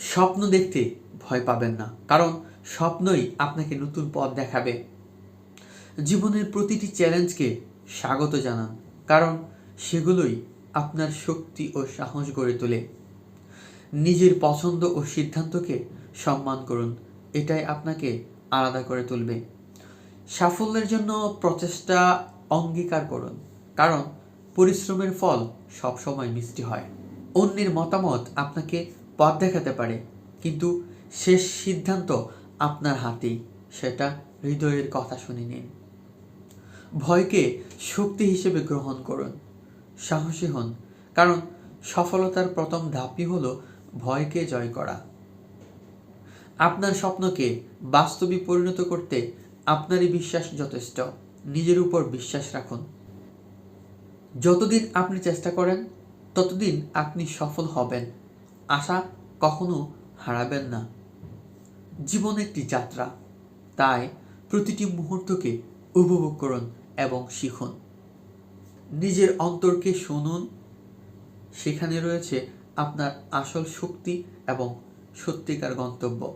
স্বপ্ন দেখতে ভয় পাবেন না। কারণ স্বপ্নই আপনাকে নতুন পথ দেখাবে। জীবনের প্রতিটি চ্যালেঞ্জকে স্বাগত জানান। কারণ সেগুলোই আপনার শক্তি ও সাহস গড়ে তোলে। নিজের পছন্দ ও সিদ্ধান্তকে সম্মান করুন। এটাই আপনাকে আলাদা করে তুলবে। সাফল্যের জন্য প্রচেষ্টা অঙ্গীকার করুন। কারণ পরিশ্রমের ফল সবসময় মিষ্টি হয়। অন্যের মতামত আপনাকে পথ দেখাতে পারে, কিন্তু শেষ সিদ্ধান্ত আপনার হাতেই, সেটা হৃদয়ের কথা শুনে নিন। ভয়কে শক্তি হিসেবে গ্রহণ করুন, সাহসী হন, কারণ সফলতার প্রথম ধাপই হলো ভয়কে জয় করা। আপনার স্বপ্নকে বাস্তবে পরিণত করতে আপনারই বিশ্বাস যথেষ্ট, নিজের উপর বিশ্বাস রাখুন। যতদিন আপনি চেষ্টা করেন, ততদিন আপনি সফল হবেন। আশা কখনো হারাবেন না। জীবন একটি যাত্রা, তাই প্রতিটি মুহূর্তকে উপভোগ করুন এবং শিখুন। নিজের অন্তরকে শুনুন। সেখানে রয়েছে আপনার আসল শক্তি এবং সত্যিকার গন্তব্য।